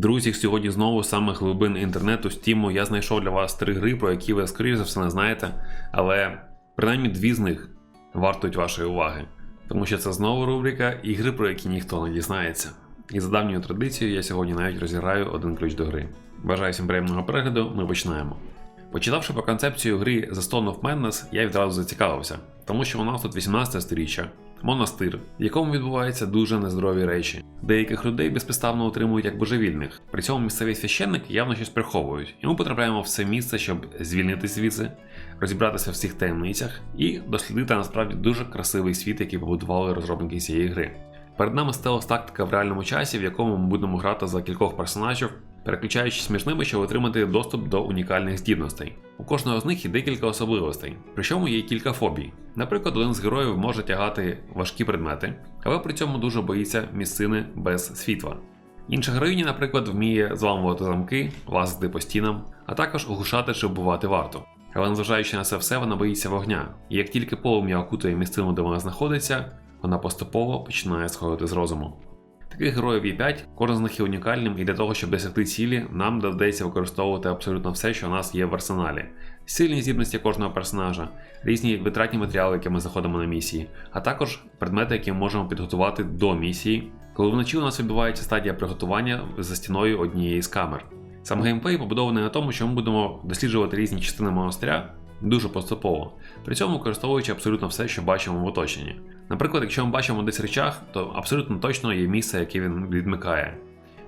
Друзі, сьогодні знову з самих глибин інтернету Steam я знайшов для вас три гри, про які ви, скоріш за все, не знаєте, але принаймні дві з них вартують вашої уваги. Тому що це знову рубрика ігри, про які ніхто не дізнається. І за давньою традицією я сьогодні навіть розіграю один ключ до гри. Бажаю всім приємного перегляду, ми починаємо. Почитавши про концепцію гри The Stone of Madness, я відразу зацікавився, тому що у нас тут 18 сторіччя, монастир, в якому відбуваються дуже нездорові речі. Деяких людей безпідставно утримують як божевільних. При цьому місцеві священники явно щось приховують, і ми потрапляємо в це місце, щоб звільнитись звідси, розібратися в всіх таємницях і дослідити насправді дуже красивий світ, який побудували розробники цієї гри. Перед нами стелс тактика в реальному часі, в якому ми будемо грати за кількох персонажів, переключаючись між ними, щоб отримати доступ до унікальних здібностей. У кожного з них є декілька особливостей, причому є кілька фобій. Наприклад, один з героїв може тягати важкі предмети, але при цьому дуже боїться місцини без світла. Інша героїня, наприклад, вміє зламувати замки, лазити по стінам, а також оглушати чи вбивати варту. Але незважаючи на це все, вона боїться вогня, і як тільки полум'я окутує місцину, де вона знаходиться, вона поступово починає сходити з розуму. Таких героїв є 5, кожен з них є унікальним, і для того, щоб досягти цілі, нам доведеться використовувати абсолютно все, що у нас є в арсеналі. Сильні здібності кожного персонажа, різні витратні матеріали, які ми заходимо на місії, а також предмети, які ми можемо підготувати до місії, коли вночі у нас відбувається стадія приготування за стіною однієї з камер. Сам геймплей побудований на тому, що ми будемо досліджувати різні частини монастиря дуже поступово, при цьому використовуючи абсолютно все, що бачимо в оточенні. Наприклад, якщо ми бачимо десь речах, то абсолютно точно є місце, яке він відмикає.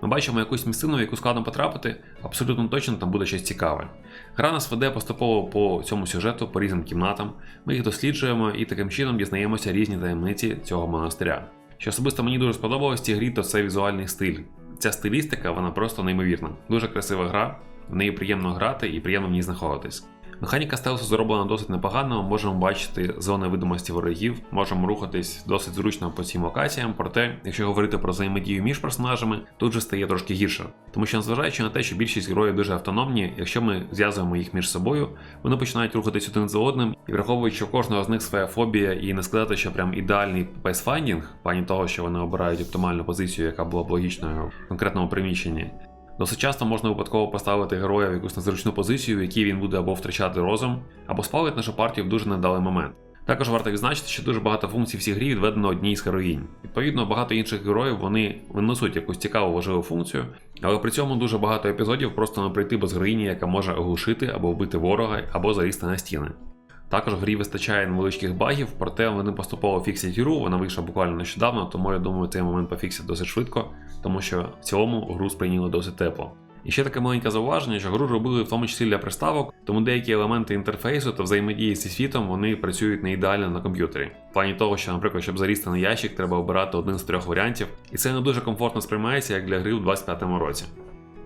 Ми бачимо якусь місцину, в яку складно потрапити, абсолютно точно там буде щось цікаве. Гра нас веде поступово по цьому сюжету, по різним кімнатам, ми їх досліджуємо і таким чином дізнаємося різні таємниці цього монастиря. Що особисто мені дуже сподобалось в цій грі, то це візуальний стиль. Ця стилістика, вона просто неймовірна. Дуже красива гра, в неї приємно грати і приємно в ній знаходитись. Механіка стелсу зроблена досить непогано, можемо бачити зони видимості ворогів, можемо рухатись досить зручно по цим локаціям, проте, якщо говорити про взаємодію між персонажами, тут же стає трошки гірше. Тому що, незважаючи на те, що більшість героїв дуже автономні, якщо ми зв'язуємо їх між собою, вони починають рухатись один за одним, і враховуючи, що кожного з них своя фобія, і не сказати, що прям ідеальний пейсфайндінг, в плані того, що вони обирають оптимальну позицію, яка була б логічною в конкретному приміщенні. Досить часто можна випадково поставити героя в якусь незручну позицію, в якій він буде або втрачати розум, або спалить нашу партію в дуже недалий момент. Також варто відзначити, що дуже багато функцій в грі відведено одній з героїнь. Відповідно, багато інших героїв вони винесуть якусь цікаву важливу функцію, але при цьому дуже багато епізодів просто не прийти без героїні, яка може оглушити або вбити ворога, або залізти на стіни. Також в грі вистачає невеличких багів, проте вони поступово фіксять гру, вона вийшла буквально нещодавно, тому я думаю, цей момент пофіксять досить швидко, тому що в цілому гру сприйняли досить тепло. І ще таке маленьке зауваження, що гру робили в тому числі для приставок, тому деякі елементи інтерфейсу та взаємодії зі світом вони працюють не ідеально на комп'ютері. В плані того, що, наприклад, щоб залізти на ящик, треба обирати один з трьох варіантів, і це не дуже комфортно сприймається як для гри у 25-му році.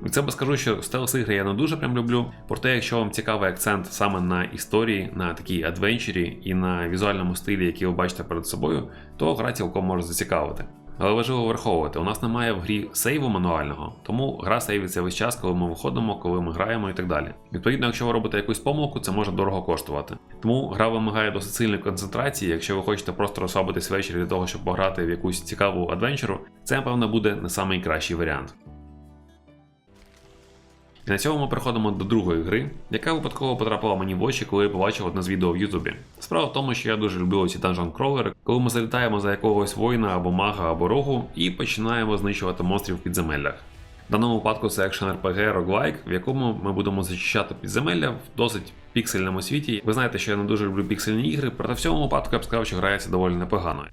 Від себе скажу, що стелс ігри я не дуже прям люблю. Проте, якщо вам цікавий акцент саме на історії, на такій адвенчері і на візуальному стилі, який ви бачите перед собою, то гра цілком може зацікавити. Але важливо враховувати, у нас немає в грі сейву мануального, тому гра сейвиться весь час, коли ми виходимо, коли ми граємо і так далі. Відповідно, якщо ви робите якусь помилку, це може дорого коштувати. Тому гра вимагає досить сильної концентрації. Якщо ви хочете просто розслабитись ввечері для того, щоб пограти в якусь цікаву адвенчеру, це, напевно, буде не найкращий варіант. І на цьому ми переходимо до другої гри, яка випадково потрапила мені в очі, коли я побачив одне з відео в Ютубі. Справа в тому, що я дуже люблю ці данжон кролери, коли ми залітаємо за якогось воїна або мага або рогу і починаємо знищувати монстрів в підземеллях. В даному випадку це екшен RPG роглайк, в якому ми будемо зачищати підземелля в досить піксельному світі. Ви знаєте, що я не дуже люблю піксельні ігри, проте в цьому випадку я б сказав, що грається доволі непогано.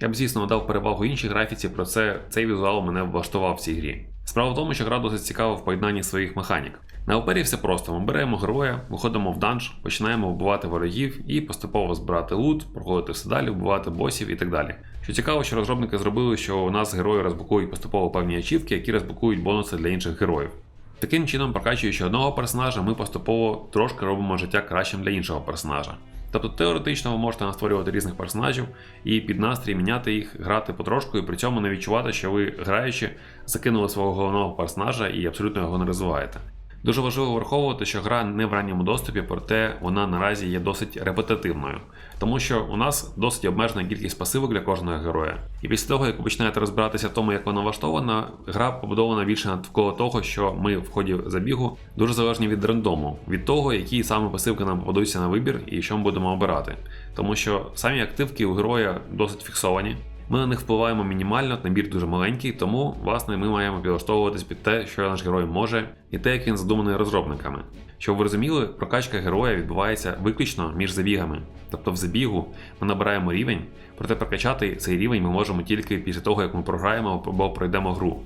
Я б, звісно, дав перевагу іншій графіці, про це цей візуал мене влаштував в цій грі. Справа в тому, що гра досить цікава в поєднанні своїх механік. На опері все просто: ми беремо героя, виходимо в данж, починаємо вбивати ворогів і поступово збирати лут, проходити все далі, вбивати босів і так далі. Що цікаво, що розробники зробили, що у нас герої розблокують поступово певні ачівки, які розблокують бонуси для інших героїв. Таким чином, прокачуючи одного персонажа, ми поступово трошки робимо життя кращим для іншого персонажа. Тобто теоретично ви можете настворювати різних персонажів і під настрій міняти їх, грати потрошку, і при цьому не відчувати, що ви граючи, закинули свого головного персонажа і абсолютно його не розвиваєте. Дуже важливо враховувати, що гра не в ранньому доступі, проте вона наразі є досить репетитивною, тому що у нас досить обмежена кількість пасивок для кожного героя. І після того, як ви починаєте розбиратися в тому, як вона влаштована, гра побудована більше навколо того, що ми в ході забігу дуже залежні від рандому, від того, які саме пасивки нам попадуться на вибір і що ми будемо обирати. Тому що самі активки у героя досить фіксовані. Ми на них впливаємо мінімально, набір дуже маленький, тому власне ми маємо підлаштовуватись під те, що наш герой може, і те, як він задуманий розробниками. Щоб ви розуміли, прокачка героя відбувається виключно між забігами. Тобто в забігу ми набираємо рівень, проте прокачати цей рівень ми можемо тільки після того, як ми програємо або пройдемо гру.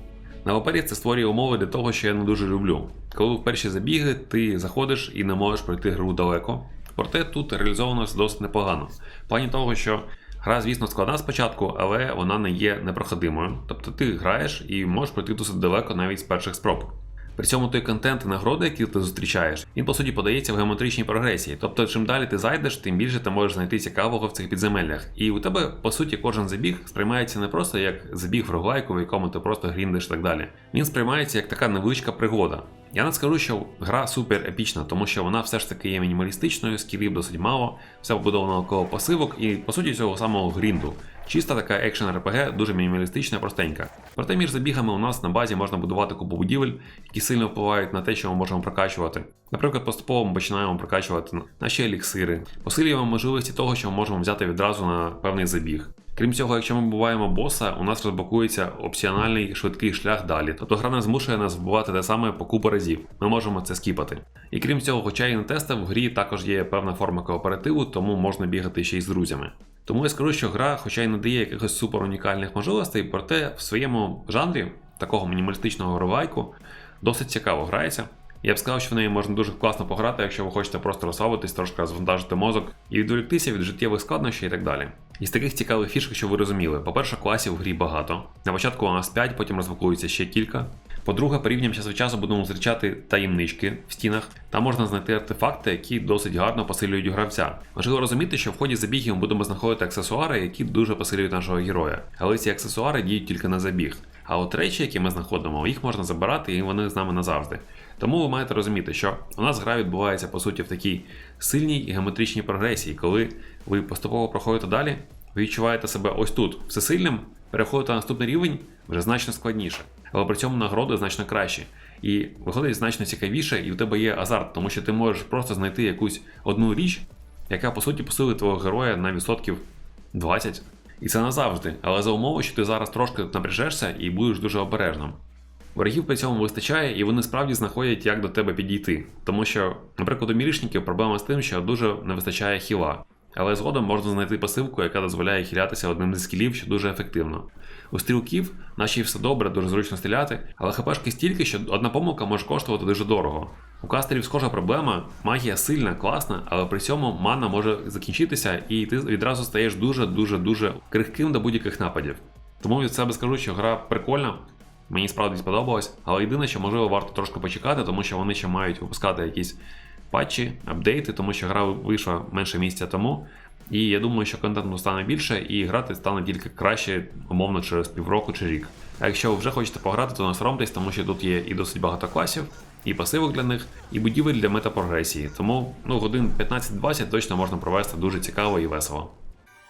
На папері це створює умови для того, що я не дуже люблю. Коли в перші забіги ти заходиш і не можеш пройти гру далеко. Проте тут реалізовано досить непогано. В плані того, що Гра, звісно, складна спочатку, але вона не є непроходимою. Тобто ти граєш і можеш пройти досить далеко навіть з перших спроб. При цьому той контент і нагороди, які ти зустрічаєш, він по суті подається в геометричній прогресії. Тобто, чим далі ти зайдеш, тим більше ти можеш знайти цікавого в цих підземеллях. І у тебе, по суті, кожен забіг сприймається не просто як забіг в роглайку, в якому ти просто гріндиш і так далі. Він сприймається як така невеличка пригода. Я не скажу, що гра супер епічна, тому що вона все ж таки є мінімалістичною, скілів досить мало, все побудовано около пасивок і, по суті, цього самого грінду. Чиста така екшен РПГ, дуже мінімалістична, простенька. Проте між забігами у нас на базі можна будувати купу будівель, які сильно впливають на те, що ми можемо прокачувати. Наприклад, поступово ми починаємо прокачувати наші еліксири, посилюємо можливості того, що ми можемо взяти відразу на певний забіг. Крім цього, якщо ми вбиваємо боса, у нас розблокується опціональний швидкий шлях далі. Тобто гра не змушує нас вбивати те саме по купу разів. Ми можемо це скіпати. І крім цього, хоча і не тестив, в грі також є певна форма кооперативу, тому можна бігати ще й з друзями. Тому я скажу, що гра, хоча й не дає якихось супер унікальних можливостей, проте в своєму жанрі такого мінімалістичного ровайку досить цікаво грається. Я б сказав, що в неї можна дуже класно пограти, якщо ви хочете просто розслабитись, трошки розвантажити мозок і відволіктися від життєвих складнощів і так далі. Із таких цікавих фішок, що ви розуміли, по-перше, класів в грі багато. На початку у нас 5, потім розблокується ще кілька. По-друге, по час від часу будемо зустрічати таємнички в стінах. Там можна знайти артефакти, які досить гарно посилюють гравця. Важливо розуміти, що в ході забігів ми будемо знаходити аксесуари, які дуже посилюють нашого героя. Але ці аксесуари діють тільки на забіг. А от речі, які ми знаходимо, їх можна забирати і вони з нами назавжди. Тому ви маєте розуміти, що у нас гра відбувається по суті в такій сильній геометричній прогресії, коли ви поступово проходите далі, ви відчуваєте себе ось тут всесильним, переходите на наступний рівень вже значно складніше, але при цьому нагороди значно кращі. І виходить значно цікавіше, і в тебе є азарт, тому що ти можеш просто знайти якусь одну річ, яка по суті посилить твого героя на відсотків 20. І це назавжди, але за умови, що ти зараз трошки напряжешся і будеш дуже обережним. Ворогів при цьому вистачає, і вони справді знаходять, як до тебе підійти. Тому що, наприклад, у мірішників проблема з тим, що дуже не вистачає хіла. Але згодом можна знайти пасивку, яка дозволяє хілятися одним зі скілів, що дуже ефективно. У стрілків наші все добре, дуже зручно стріляти, але хпшки стільки, що одна помилка може коштувати дуже дорого. У кастерів схожа проблема, магія сильна, класна, але при цьому мана може закінчитися, і ти відразу стаєш дуже-дуже дуже крихким до будь-яких нападів. Тому від себе скажу, що гра прикольна, Мені справді сподобалось, але єдине, що можливо варто трошки почекати, тому що вони ще мають випускати якісь патчі, апдейти, тому що гра вийшла менше місця тому. І я думаю, що контенту стане більше, і грати стане тільки краще, умовно, через півроку чи рік. А якщо ви вже хочете пограти, то не соромтесь, тому що тут є і досить багато класів, і пасивок для них, і будівель для метапрогресії. Тому ну, годин 15-20 точно можна провести дуже цікаво і весело.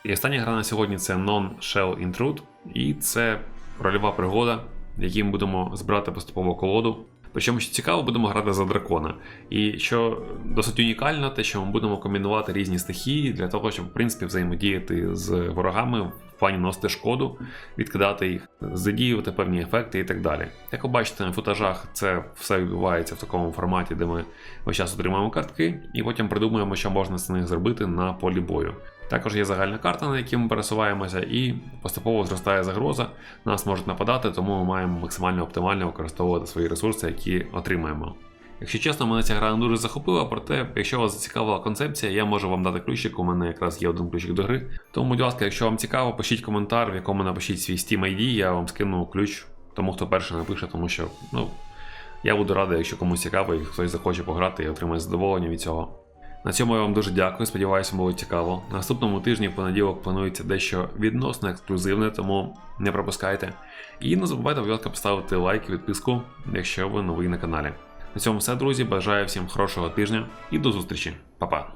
І остання гра на сьогодні це Non-Shell Intrude, і це рольова пригода які ми будемо збирати поступово колоду. Причому, що цікаво, будемо грати за дракона. І що досить унікально, те, що ми будемо комбінувати різні стихії для того, щоб в принципі взаємодіяти з ворогами в плані носити шкоду, відкидати їх, задіювати певні ефекти і так далі. Як ви бачите, на футажах це все відбувається в такому форматі, де ми весь час отримуємо картки, і потім придумуємо, що можна з них зробити на полі бою. Також є загальна карта, на якій ми пересуваємося, і поступово зростає загроза. Нас можуть нападати, тому ми маємо максимально оптимально використовувати свої ресурси, які отримаємо. Якщо чесно, мене ця гра не дуже захопила, проте, якщо вас зацікавила концепція, я можу вам дати ключик, у мене якраз є один ключик до гри. Тому, будь ласка, якщо вам цікаво, пишіть коментар, в якому напишіть свій Steam ID, я вам скину ключ тому, хто перший напише, тому що ну, я буду радий, якщо комусь цікаво і хтось захоче пограти і отримає задоволення від цього. На цьому я вам дуже дякую, сподіваюся, було цікаво. Наступному тижні в понеділок планується дещо відносно ексклюзивне, тому не пропускайте. І не забувайте, будь ласка, поставити лайк і підписку, якщо ви новий на каналі. На цьому все, друзі. Бажаю всім хорошого тижня і до зустрічі. Па-па.